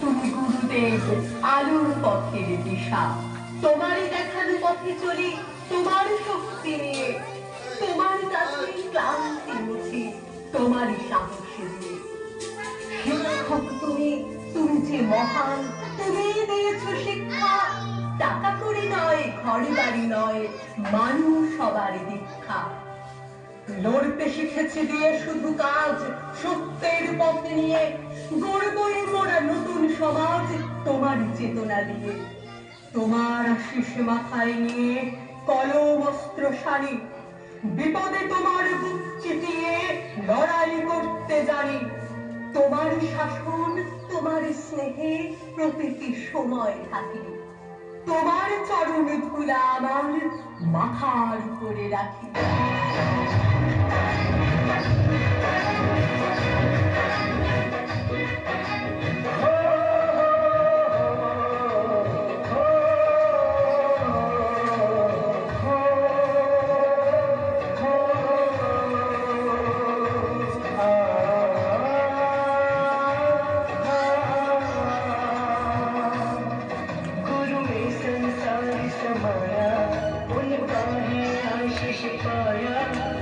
তুমি গুরুদেব আলোর পথের দিশা তোমারই দেখানো পথে চলি, তোমার শক্তি নিয়ে, তোমার কাছে ক্লান্তি মুছি, তোমারই সাহস দিয়ে। শিক্ষক তুমি তুমি যে মহান, তুমি দিয়েছ শিক্ষা, টাকা করে নয় ঘরে বাড়ি নয় মানুষ সবার দীক্ষা। লড়তে শিখেছি দিয়ে শুধু কাজ, সত্যের পথে নিয়ে গড়বই মোরা নতুন সমাজ তোমার চেতনা দিয়ে। তোমার আশিস মাথায় নিয়ে কলম, অস্ত্র সারি বিপদে তোমার বুক চিতিয়ে লড়াই করতে জানি। তোমার শাসন, তোমার স্নেহে প্রতিটি সময় থাকে। তোমার চরণ ধুলা আমার মাথার উপরে রাখি। गुरु समाया उनका ही आशीष पाया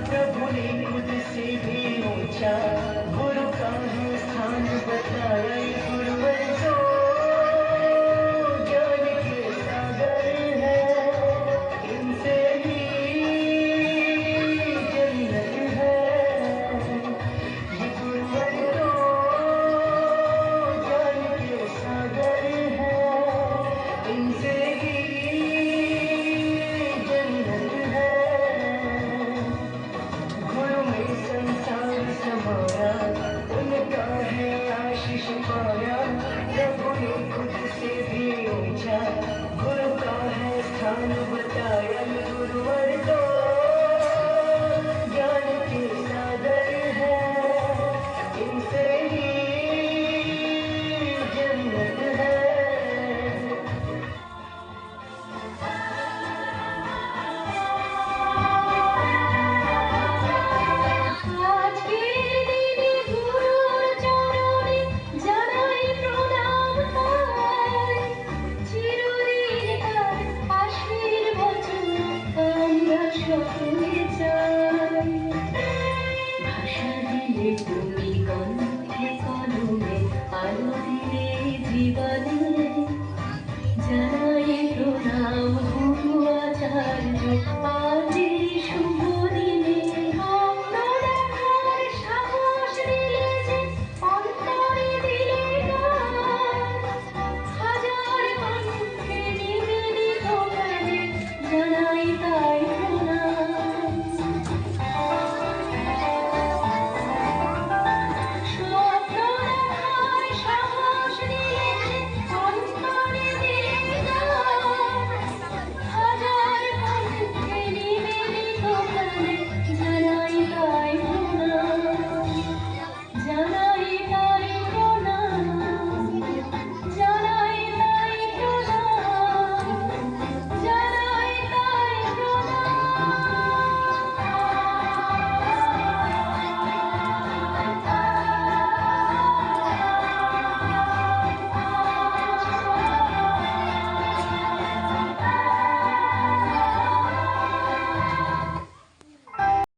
प्रभु ने खुद से भी ऊँचा गुरुवर 이를 모르는 건 해서